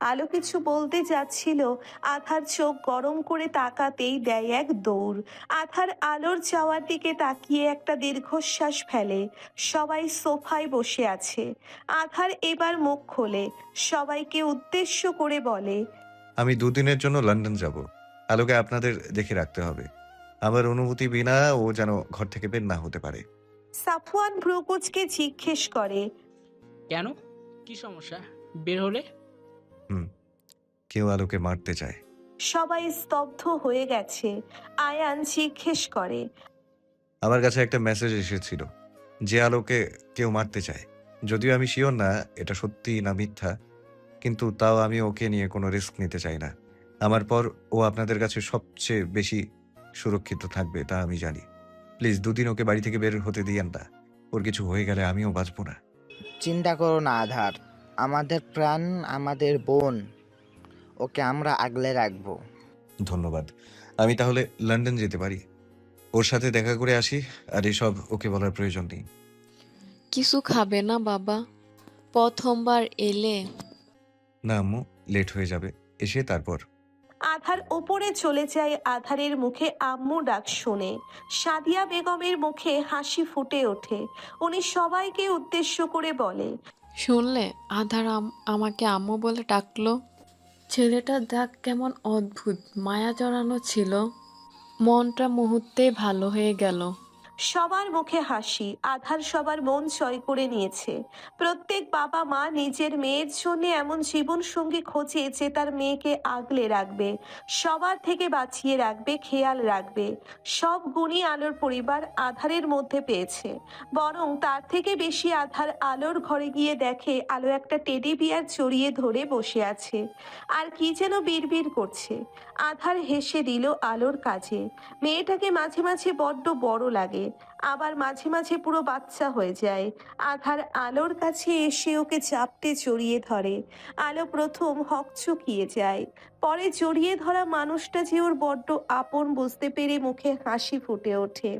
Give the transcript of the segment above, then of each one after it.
আলো কিছু বলতে যাচ্ছিল। আধার চোখ গরম করে তাকাতেই দেয় এক দৌড়। আধার আলোর যাওয়ার দিকে তাকিয়ে একটা দীর্ঘশ্বাস ফেলে। সবাই সোফায় বসে আছে। আধার এবার মুখ খোলে। সবাইকে উদ্দেশ্য করে বলে আমি দুদিনের জন্য লন্ডন যাব। আলোকে আপনাদের দেখে রাখতে হবে। আমার অনুমতি বিনা ও যেন ঘর থেকে বের না হতে পারে। সাফওয়ান ভ্রুকুচকে জিজ্ঞেস করে কেন? কি সমস্যা? বের হলে? কেউ আলোকে মারতে চায়। সবাই স্তব্ধ হয়ে গেছে। আয়ান জিজ্ঞেস করে আমার কাছে একটা মেসেজ এসেছিল যে আলোকে কেউ মারতে চায়। যদিও আমি শিওর না এটা সত্যি না মিথ্যা কিন্তু তাও আমি ওকে নিয়ে কোনো রিস্ক নিতে চাই না। আমার পর ও আপনাদের কাছে সবচেয়ে বেশি সুরক্ষিত থাকবে তা আমি জানি। প্লিজ দুদিন ওকে বাড়ি থেকে বের হতে দিয়েন না। ওর কিছু হয়ে গেলে আমিও বাঁচবো না। চিন্তা করো না আধার। আমাদের প্রাণ আমাদের বোন ওকে আমরা আগলে রাখব। ধন্যবাদ। আমি তাহলে লন্ডন যেতে পারি। ওর সাথে দেখা করে আসি আর এসব ওকে বলার প্রয়োজন নেই। কিছু খাবে না বাবা? প্রথমবার এলে। না আম্মু লেট হয়ে যাবে। এসে তারপর। আধার ওপরে চলে যায় আধারের মুখে আম্মু ডাক শুনে। সাদিয়া বেগমের মুখে হাসি ফুটে ওঠে। উনি সবাইকে উদ্দেশ্য করে বলে শুনলে আধার আম- আমাকে আম্মু বলে ডাকলো ছেলেটা দেখ কেমন অদ্ভুত, মায়া জড়ানো ছিল। মনটা মুহূর্তে ভালো হয়ে গেল। সবার মুখে হাসি, আধার সবার মন জয় করে নিয়েছে। প্রত্যেক বাবা মা নিজের মেয়ের জন্য এমন জীবন সঙ্গী খোঁজে যে তার মেয়েকে আগলে রাখবে, সবার থেকে বাঁচিয়ে রাখবে, খেয়াল রাখবে। সব গুণই আলোর পরিবার আধারের মধ্যে পেয়েছে। বরং তার থেকে বেশি আধার আলোর ঘরে গিয়ে দেখে আলো একটা টেডি বিয়ার চড়িয়ে ধরে বসে আছে। আর কি যেন বিড়বিড় করছে। আধার হেসে দিল আলোর কাজে। মেয়েটাকে মাঝে মাঝে বড্ড বড় লাগে। আবার মাঝে মাঝে পুরো বাচ্চা হয়ে যায়। আধার আলোর কাছে এসে ওকে চাপটে জড়িয়ে ধরে। আলো প্রথম হকচকিয়ে যায়। পরে জড়িয়ে ধরা মানুষটা যে ওর বড্ড আপন বুঝতে পেরে মুখে হাসি ফুটে ওঠে।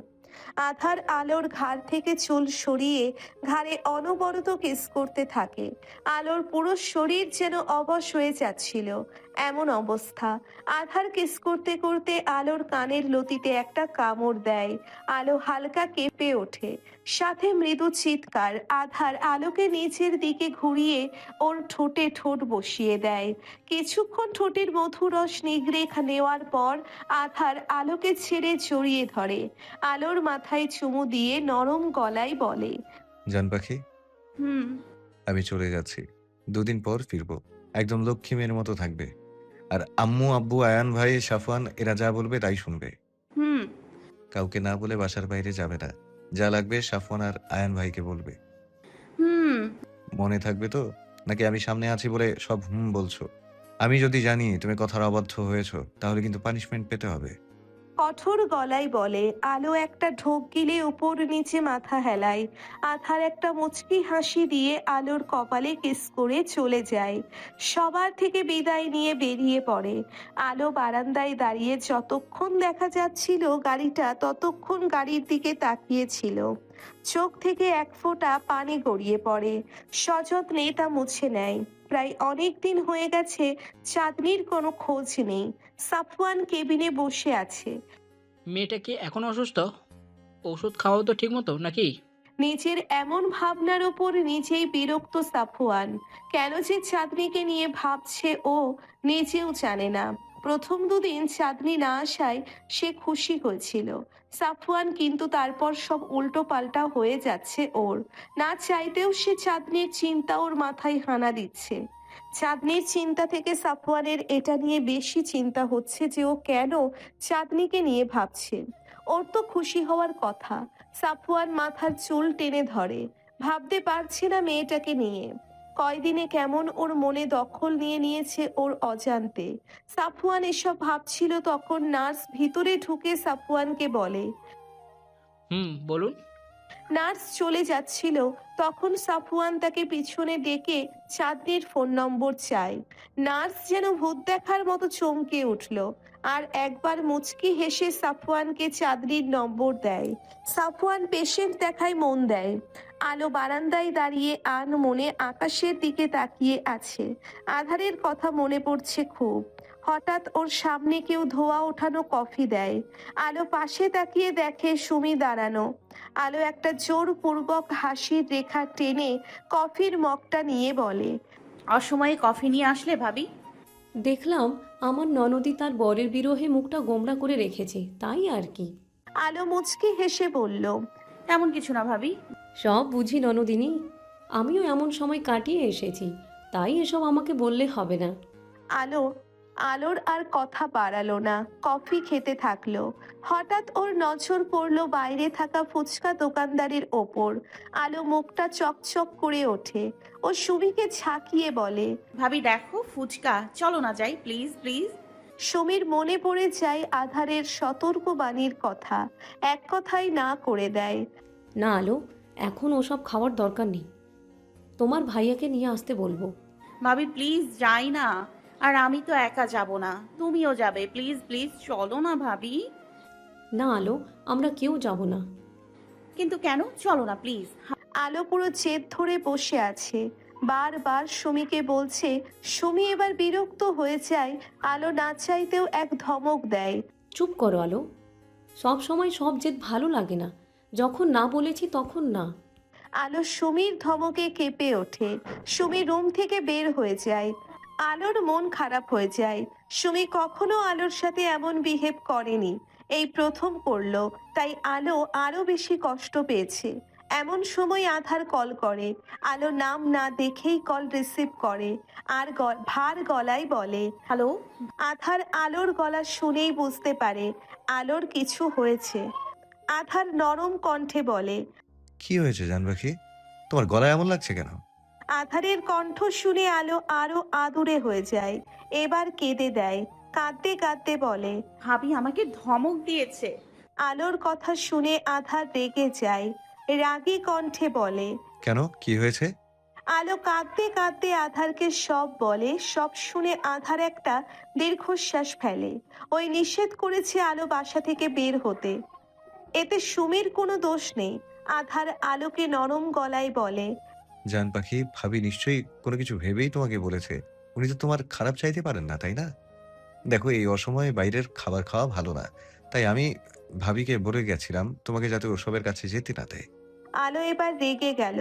আধার আলোর ঘাড় থেকে চুল সরিয়ে ঘাড়ে অনবরত কেস করতে থাকে। আলোর পুরো শরীর যেন অবশ হয়ে যাচ্ছিল। এমন অবস্থা। আধার কিস করতে করতে আলোর কানের লতিতে একটা কামড় দেয়। আলো হালকা কেঁপে ওঠে। সাথে মৃদু চিৎকার আধার আলোকে নিচের দিকে ঘুরিয়ে ওর ঠোঁটে ঠোঁট বসিয়ে দেয়। কিছুক্ষণ ঠোঁটের মধুরস নিগড়ে নেওয়ার পর আধার আলোকে ছেড়ে জড়িয়ে ধরে। আলোর মাথায় চুমু দিয়ে নরম গলায় বলে জান পাখি? হুম। আমি চলে যাচ্ছি। দুদিন পর ফিরবো। একদম লক্ষ্মী মেয়ের মতো থাকবে। আর আম্মু আব্বু আয়ান ভাই সাফওয়ান এরা যা বলবে তাই শুনবে। হুম। কাউকে না বলে বাসার বাইরে যাবে না। যা লাগবে সাফওয়ান আর আয়ান ভাইকে বলবে। হুম। মনে থাকবে তো? নাকি আমি সামনে আছি বলে সব হুম বলছো? আমি যদি জানি তুমি কথার অবাধ্য হয়েছো তাহলে কিন্তু পানিশমেন্ট পেতে হবে। কঠোর গলায় বলে, আলো একটা ঢোক গিলে উপর নিচে মাথা হেলায়। আধার একটা মুচকি হাসি দিয়ে আলোর কপালে কিস করে চলে যায়। সবার থেকে বিদায় নিয়ে বেরিয়ে পড়ে। আলো বারান্দায় দাঁড়িয়ে যতক্ষণ দেখা যাচ্ছিল গাড়িটা, ততক্ষণ গাড়ির দিকে তাকিয়েছিল। চোখ থেকে এক ফোঁটা পানি গড়িয়ে পড়ে। সযত্নে তা মুছে নেয়। প্রায় অনেক দিন হয়ে গেছে চাঁদনির কোনো খোঁজ নেই। সাফওয়ান কেবিনে বসে আছে। মেয়েটা কি এখন অসুস্থ? ওষুধ খাওয়া তো ঠিক মতো নাকি? নিজের এমন ভাবনার ওপর নিজেই বিরক্ত সাফওয়ান। কেন যে চাঁদনিকে নিয়ে ভাবছে ও নিজেও জানে না। প্রথম দুদিন চাঁদনি না আসায় সে খুশি হয়েছিল। সাফওয়ান কিন্তু তারপর সব উল্টো পাল্টা হয়ে যাচ্ছে ওর। না চাইতেও সে চাঁদনির চিন্তা ওর মাথায় হানা দিচ্ছে। চাঁদনির চিন্তা থেকে সাফওয়ানের এটা নিয়ে বেশি চিন্তা হচ্ছে যে ও কেন চাঁদনিকে নিয়ে ভাবছে। ওর তো খুশি হওয়ার কথা। সাফওয়ান মাথার চুল টেনে ধরে। ভাবতে পারছে না মেয়েটাকে নিয়ে। কয়দিনে কেমন ওর মনে দখল নিয়ে নিয়েছে ওর অজান্তে। সাফওয়ান এসব ভাবছিল তখন নার্স ভিতরে ঢুকে সাফওয়ানকে বলে, হুম, বলুন। নার্স চলে যাচ্ছিল। তখন সাফওয়ান তাকে পিছনে ডেকে চাঁদনির ফোন নম্বর চায়। নার্স যেন ভূত দেখার মতো চমকে উঠল। আর একবার মুচকি হেসে সাফওয়ানকে চাঁদনির নম্বর দেয়। সাফওয়ান পেশেন্ট দেখায় মন দেয়। আলো বারান্দায় দাঁড়িয়ে আন মনে আকাশের দিকে তাকিয়ে আছে। আধারের কথা মনে পড়ছে খুব। হঠাৎ ওর সামনে কেউ ধোয়া ওঠানো কফি দেয়। আলো পাশে তাকিয়ে দেখে সুমি দাঁড়ানো। আলো একটা জোরপূর্বক হাসির রেখা টেনে কফির মগটা নিয়ে বলে অসময়ে কফি নিয়ে আসলে ভাবি। দেখলাম আমার ননদি তার বরের বিরহে মুখটা গোমড়া করে রেখেছে তাই আর কি। আলো মুচকি হেসে বলল তেমন কিছু না ভাবি। সব বুঝি ননদিনী আমিও এমন সময় কাটিয়ে এসেছি তাই এসব আমাকে বললে হবে না। আলো আলোর আর কথা বাড়ালো না। কফি খেতে থাকল। হঠাৎ ওর নজর পড়ল বাইরে থাকা ফুচকা দোকানদারের ওপর। আলো মুখটা চকচক করে ওঠে। ও সুমিকে ঝাঁকিয়ে বলে ভাবি দেখো ফুচকা। চলো না যাই প্লিজ প্লিজ সমীর মনে পড়ে যায় আধারের সতর্ক বাণীর কথা। এক কথাই না করে দেয়। না আলো এখন ওসব খাওয়ার দরকার নেই। তোমার ভাইয়াকে নিয়ে আসতে বলব। ভাবি প্লিজ যাই না। আর আমি তো একা যাব না। তুমিও যাবে। প্লিজ প্লিজ চলো না ভাবি। না আলো আমরা কেউ যাব না। কিন্তু কেন? চলো না প্লিজ। আলো পুরো জেদ ধরে বসে আছে। বারবার সুমিকে বলছে সুমি এবার বিরক্ত হয়ে যায়। আলো না চাইতেও এক ধমক দেয়। চুপ করো আলো। সব সময় সব জেদ ভালো লাগে না। যখন না বলেছি তখন না। আলো সুমির ধমকে কেঁপে ওঠে। সুমি রুম থেকে বের হয়ে যায়। আলোর মন খারাপ হয়ে যায়। সুমি কখনো আলোর সাথে এমন বিহেভ করেনি। এই প্রথম করল তাই আলো আরও বেশি কষ্ট পেয়েছে। এমন সময় আধার কল করে। আলো নাম না দেখেই কল রিসিভ করে। আর গ- ভার গলায় বলে হ্যালো? আধার আলোর গলা শুনেই বুঝতে পারে আলোর কিছু হয়েছে। আধার নরম কণ্ঠে বলে কি হয়েছে জান পাখি তোমার গলায় এমন লাগছে কেন? আধারের কণ্ঠ শুনে আলো আরও আদুরে হয়ে যায়। এবার কেঁদে দেয় কাঁদতে কাঁদতে বলে ভাবি আমাকে ধমক দিয়েছে। আলোর কথা শুনে আধার রেগে যায় রাগী কণ্ঠে বলে কেন? কি হয়েছে? আলো কাঁদতে কাঁদতে আধারকে সব বলে সব শুনে আধার একটা দীর্ঘশ্বাস ফেলে। ওই নিষেধ করেছে আলো বাসা থেকে বের হতে। এতে সুমির কোনো দোষ নেই। আধার আলোকে নরম গলায় বলে জান পাখি ভাবি নিশ্চয়ই কোনো কিছু ভেবেই তোমাকে বলেছে। উনি তো তোমার খারাপ চাইতে পারেন না তাই না? দেখো এই অসময়ে বাইরের খাবার খাওয়া ভালো না। তাই আমি ভাবিকে বলে গেছিলাম তোমাকে যাতে ওসবের কাছে যেতে না দেয়। আলো এবার রেগে গেল।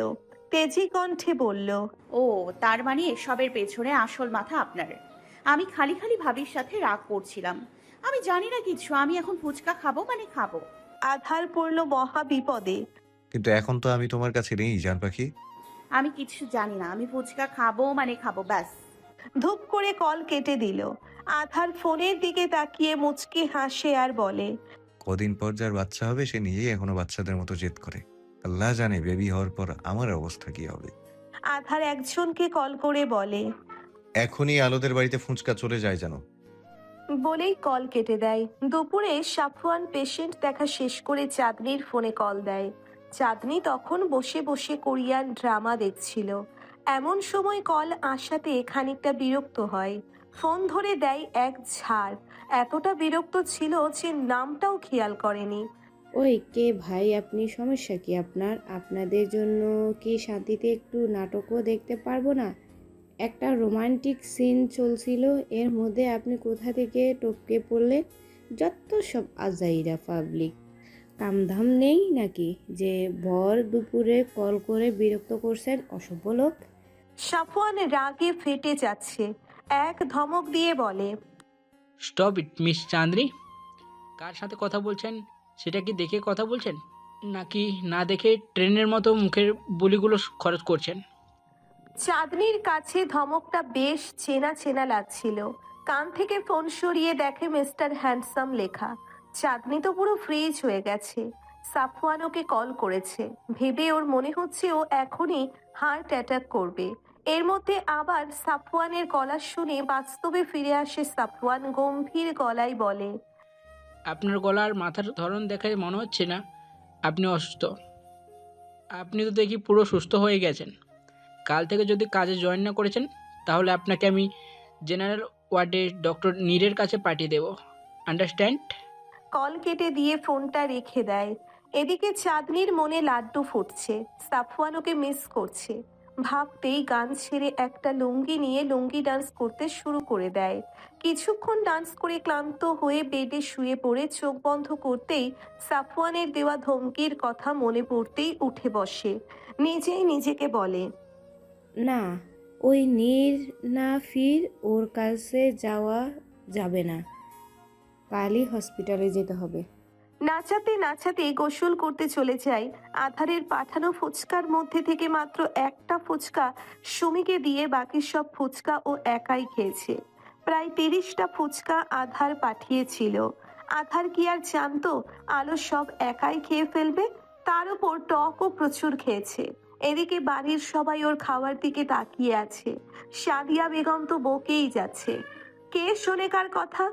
তেজি কণ্ঠে বলল ও তার মানে এসবের পেছনে আসল মাথা আপনার। আমি খালি খালি ভাবির সাথে রাগ করছিলাম। আমি জানি না কিছু আমি এখন ফুচকা খাব মানে খাব। আধার পড়ল মহা বিপদে কিন্তু এখন তো আমি তোমার কাছে নেই জান পাখি। আমি কিছু জানি না। আমি ফুচকা খাব মানে খাব ব্যাস। ধূপ করে কল কেটে দিল। আধার ফোনের দিকে তাকিয়ে মুচকি হাসে আর বলে কদিন পর যার বাচ্চা হবে সে নিজেই এখনও বাচ্চাদের মতো জেদ করে। আল্লাহ জানে বেবি হওয়ার পর আমার অবস্থা কি হবে। আধার একজনকে কল করে বলে এখনই আলোদের বাড়িতে ফুঁচকা চলে যায় যেন। বলেই কল কেটে দেয়। দুপুরে সাফওয়ান পেশেন্ট দেখা শেষ করে চাঁদনির ফোনে কল দেয়। চাঁদনি তখন বসে বসে কোরিয়ান ড্রামা দেখছিল। এমন সময় কল আসাতে খানিকটা বিরক্ত হয়। ফোন ধরে দেয় এক ঝাড়। এতটা বিরক্ত ছিল যে নামটাও খেয়াল করেনি। ওই কে ভাই, আপনি সমস্যা কি আপনার? আপনাদের জন্য কি শান্তিতে একটু নাটকও দেখতে পারব না? একটা রোমান্টিক সিন চলছিল, এর মধ্যে আপনি কোথা থেকে টপকে পড়লেন? যত সব আজাইরা পাবলিক। কামধাম নেই নাকি যে ভর দুপুরে কল করে বিরক্ত করছেন অসভ্য লোক? সাফওয়ান রাগে ফেটে যাচ্ছে। এক ধমক দিয়ে বলে স্টপ ইট মিস চাঁদনি কার সাথে কথা বলছেন? সেটা কি দেখে কথা বলছেন? নাকি না দেখে ট্রেনের মতো মুখের বলিগুলো খরচ করছেন? চাঁদনির কাছে ধমকটা বেশ চেনা চেনা লাগছিল। কান থেকে ফোন সরিয়ে দেখে মিস্টার হ্যান্ডসাম লেখা চাঁদনি তো পুরো ফ্রিজ হয়ে গেছে। সাফওয়ান ওকে কল করেছে। ভেবে ওর মনে হচ্ছে ও এখনই হার্ট অ্যাটাক করবে। এর মধ্যে আবার সাফওয়ানের গলা শুনে বাস্তবে ফিরে আসে সাফওয়ান গম্ভীর গলায় বলে, আপনার গলার মাথার ধরন দেখে মনে হচ্ছে না। আপনি অসুস্থ। আপনি তো দেখি পুরো সুস্থ হয়ে গেছেন। কাল থেকে যদি কাজে জয়েন না করেছেন, তাহলে আপনাকে আমি জেনারেল ওয়ার্ডে ডক্টর নীরের কাছে পাঠিয়ে দেবো। আন্ডারস্ট্যান্ড কল কেটে দিয়ে ফোনটা রেখে দেয়। এদিকে চাঁদনির মনে লাড্ডু ফুটছে। সাফওয়ান ওকে মিস করছে। ভাবতেই গান ছেড়ে একটা লুঙ্গি নিয়ে লুঙ্গি ডান্স করতে শুরু করে দেয়। কিছুক্ষণ ডান্স করে ক্লান্ত হয়ে বেডে শুয়ে পড়ে চোখ বন্ধ করতেই সাফওয়ানের দেওয়া ধমকির কথা মনে পড়তেই উঠে বসে। নিজেই নিজেকে বলে, না, ওই নীর না ফির ওর কাছে যাওয়া যাবে না। কালই হসপিটালে যেতে হবে। নাচাতে নাচাতে গোসল করতে চলে যাই। আধারের পাঠানো ফুচকার মধ্যে থেকে মাত্র একটা ফুচকা সুমিকে দিয়ে বাকি সব ফুচকা ও একাই খেয়েছে। প্রায় তিরিশটা ফুচকা আধার পাঠিয়েছিল। আধার কি আর জানতো? আলো সব একাই খেয়ে ফেলবে? তার উপর টকও প্রচুর খেয়েছে। এদিকে বাড়ির সবাই ওর খাওয়ার দিকে তাকিয়ে আছে। সাদিয়া বেগম তো বকেই যাচ্ছে। কে শোনে কার কথা?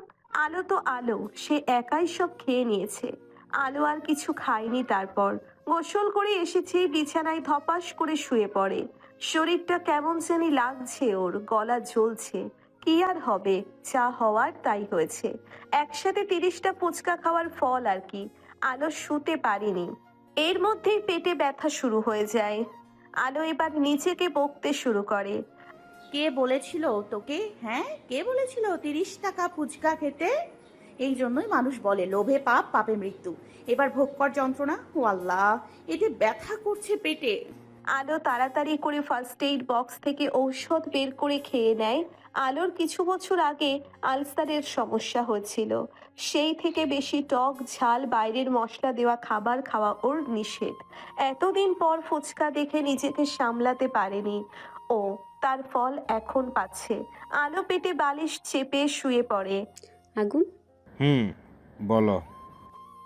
আলো তো আলো, সে একাই সব খেয়ে নিয়েছে। আলো আর কিছু খায়নি তারপর। গোসল করে এসেছে, বিছানায় ধপাস করে শুয়ে পড়ে। শরীরটা কেমন জানি লাগছে ওর, গলা জ্বলছে। কি আর হবে, যা হওয়ার তাই হয়েছে। একসাথে তিরিশটা ফুচকা খাওয়ার ফল আর কি, আলো শুতে পারিনি। এর মধ্যেই পেটে ব্যথা শুরু হয়ে যায়। আলো এবার নিজেকে বকতে শুরু করে। কে বলেছিল তোকে? হ্যাঁ কে বলেছিল? তিরিশ টাকা ফুচকা খেতে? এই জন্যই মানুষ বলে, লোভে পাপ, পাপে মৃত্যু। এবার ভোগ কর যন্ত্রণা। ও আল্লাহ, এতে ব্যথা করছে পেটে। আলো তাড়াতাড়ি করে ফার্স্ট এইড বক্স থেকে ঔষধ বের করে খেয়ে নেয়। আলোর কিছু বছর আগে আলসারের সমস্যা হয়েছিল। সেই থেকে বেশি টক, ঝাল, বাইরের মশলা দেওয়া খাবার খাওয়া ওর নিষেধ। এতদিন পর ফুচকা দেখে নিজেকে সামলাতে পারেনি। ও তার ফল এখন পাচ্ছে। আলো পেটে বালিশ চেপে শুয়ে পড়ে। আগুন? হুম বলো।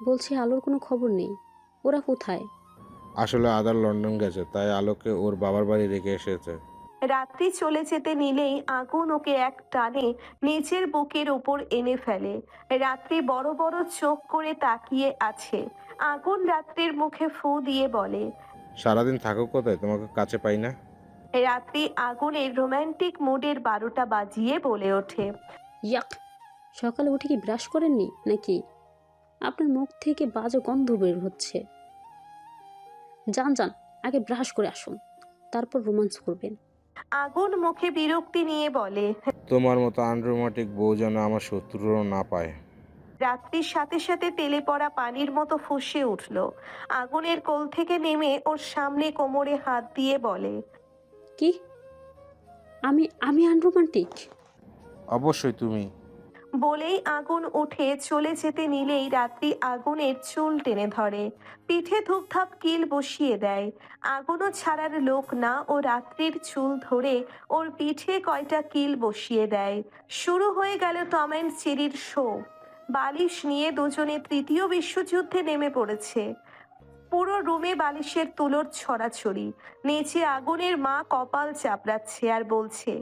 বলছি আলোর কোনো খবর নেই। ওরা কোথায়? আসলে আদার লন্ডন গেছে তাই আলোকে ওর বাবার বাড়ি রেখে এসেছে। রাত্রি চলে যেতে নিলেই আগুন ওকে এক টানে নিচের বুকের ওপর এনে ফেলে। রাত্রি বড় বড় চোখ করে তাকিয়ে আছে। আগুন রাত্রির মুখে ফু দিয়ে বলে সারাদিন থাকো কোথায়? তোমাকে কাছে পাই না। রাত্রি আগুনের রোমান্টিক মুডের বারোটা বাজিয়ে বলে ওঠে। ইয়াক সকালে উঠে কি ব্রাশ করেননি নাকি? আপনার মুখ থেকে বাজে গন্ধ বের হচ্ছে। যান যান আগে ব্রাশ করে আসুন তারপর রোমান্স করবেন। আগুন মুখে বিরক্তি নিয়ে বলে তোমার মতো আনরোমাটিক বউ যেন আমার শত্রুরও না পায়। রাত্রির সাথে সাথে তেলে পড়া পানির মতো ফুঁসে উঠল। আগুনের কোল থেকে নেমে ওর সামনে কোমরে হাত দিয়ে বলে কি? আমি আমি আনরোমান্টিক অবশ্যই তুমি। বলেই আগুন উঠে চলে যেতে নিলেই রাত্রি আগুনের চুল টেনে ধরে। পিঠে ধূপধাপ কিল বসিয়ে দেয়। আগুনও ছাড়ার লোক না ও রাত্রির চুল ধরে ওর পিঠে কয়টা কিল বসিয়ে দেয়। শুরু হয়ে গেল টম অ্যান্ড চেরির শো। বালিশ নিয়ে দুজনে তৃতীয় বিশ্বযুদ্ধে নেমে পড়েছে। পুরো রুমে বালিশের তুলোর ছড়াছড়ি। নিচে আগুনের মা কপাল চাপড়াচ্ছে আর বলছে,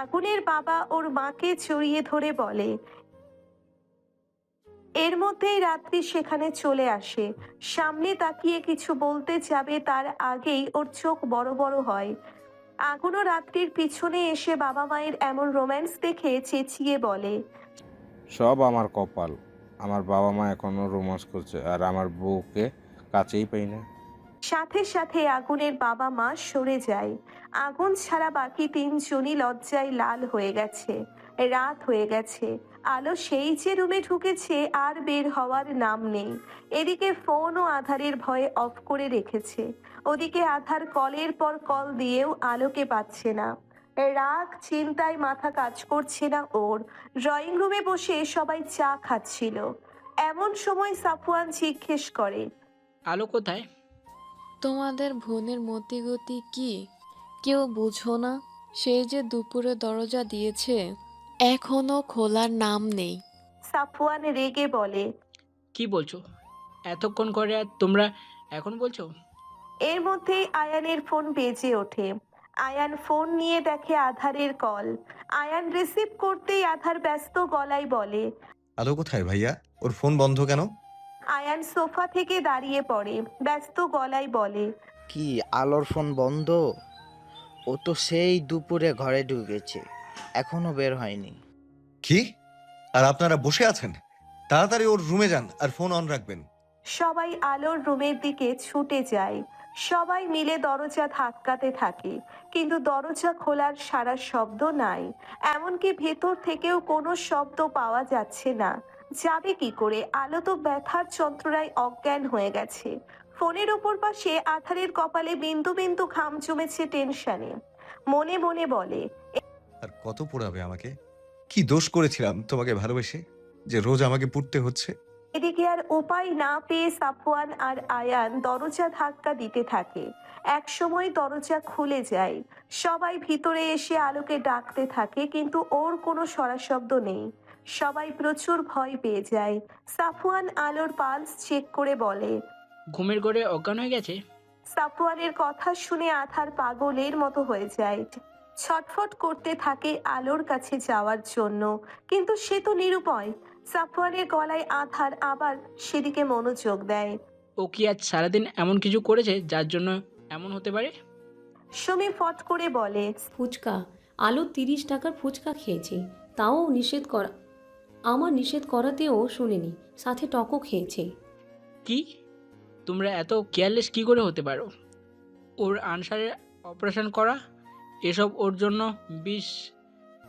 আগুনের বাবা ওর মাকে চড়িয়ে ধরে বলে। এর মধ্যেই রাত্রি সেখানে চলে আসে। সামনে তাকিয়ে কিছু বলতে যাবে তার আগেই ওর চোখ বড় বড় হয়। আগুনও রাত্রির পিছনে এসে বাবা মায়ের এমন রোম্যান্স দেখে চেঁচিয়ে বলে, সব আমার কপাল। আমার বাবা মা এখনও রোমান্স করছে, আর আমার বউকে কাছেই পাই না। সাথে সাথে আগুনের বাবা মা সরে যায়। আগুন ছাড়া বাকি তিনজনই লজ্জায় লাল হয়ে গেছে, রাত হয়ে গেছে। আলো সেই যে রুমে ঢুকেছে আর বের হওয়ার নাম নেই। এদিকে ফোন ও আধারের ভয়ে অফ করে রেখেছে। ওদিকে আধার কলের পর কল দিয়েও আলোকে পাচ্ছে না। রাগ চিন্তায় মাথা কাজ করছে না ওর। ড্রয়িং রুমে বসে সবাই চা খাচ্ছিল। এমন সময় সাফওয়ান জিজ্ঞেস করে আলো কোথায়? তোমাদের বোনের মতিগতি কি? কেউ বুঝো না সে যে দুপুরে দরজা দিয়েছে এখনও খোলার নাম নেই। সাফওয়ান রেগে বলে কি বলছো? এতক্ষণ করে আর তোমরা এখন বলছো? এর মধ্যেই আয়ানের ফোন বেজে ওঠে। আয়ান ফোন নিয়ে দেখে আধারের কল। আয়ান রিসিভ করতেই আধার ব্যস্ত গলায় বলে আলো কোথায় ভাইয়া? ওর ফোন বন্ধ কেন? আয়ান সোফা থেকে দাঁড়িয়ে পড়ে ব্যস্ত গলায় বলে কি আলোর ফোন বন্ধ? ও তো সেই দুপুরে ঘরে ঢুকেছে এখনও বের হয়নি। কি? আর আপনারা বসে আছেন? তাড়াতাড়ি ওর রুমে যান আর ফোন অন রাখবেন। সবাই আলোর রুমের দিকে ছুটে যায়। সবাই মিলে দরজা ধাক্কাতে থাকে, কিন্তু দরজা খোলার সারা শব্দ নাই। এমনকি ভেতর থেকেও কোনো শব্দ পাওয়া যাচ্ছে না। যাবে কি করে? আলো তো ব্যথার যন্ত্রণায় অজ্ঞান হয়ে গেছে। ফোনের ওপর পাশে আধারের কপালে বিন্দু বিন্দু ঘাম জমেছে টেনশনে। মনে মনে বলে আর কত পোড়াবে আমাকে? কি দোষ করেছিলাম তোমাকে ভালোবেসে? যে রোজ আমাকে পুড়তে হচ্ছে? এদিকে আর উপায় না পেয়ে সাফওয়ান আর আয়ান দরজা ধাক্কা দিতে থাকে। এক সময় দরজা খুলে যায়। সবাই ভিতরে এসে আলোকে ডাকতে থাকে কিন্তু ওর কোনো সরাশব্দ নেই। সবাই প্রচুর ভয় পেয়ে যায়। সাফওয়ান আলোর পালস চেক করে বলে ঘুমের ঘরে অজ্ঞান হয়ে গেছে? সাফওয়ানের কথা শুনে আধার পাগলের মতো হয়ে যায়। ছটফট করতে থাকে আলোর কাছে যাওয়ার জন্য কিন্তু সে তো নিরুপায়। সাফওয়ানের গলায় আধার আবার সেদিকে মনোযোগ দেয়। ও কি আজ সারাদিন এমন কিছু করেছে যার জন্য এমন হতে পারে? সুমি ফট করে বলে ফুচকা আলু তিরিশ টাকার ফুচকা খেয়েছে তাও নিষেধ করা আমার নিষেধ করাতেও শুনেনি সাথে টকও খেয়েছে। কি? তোমরা এত কেয়ারলেস কি করে হতে পারো? ওর আনসারে অপারেশন করা এসব ওর জন্য বিশ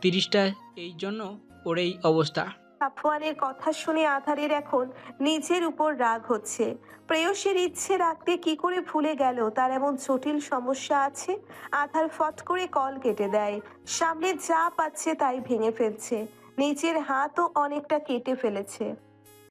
তিরিশটা এই জন্য ওর এই অবস্থা। সাফওয়ানের কথা শুনে আধারের এখন নিজের উপর রাগ হচ্ছে। প্রেয়সীর ইচ্ছে রাখতে কি করে ভুলে গেল, তার এমন জটিল সমস্যা আছে? আধার ফট করে কল কেটে দেয়। সামনে যা পাচ্ছে তাই ভেঙে ফেলছে। নিজের হাতও অনেকটা কেটে ফেলেছে।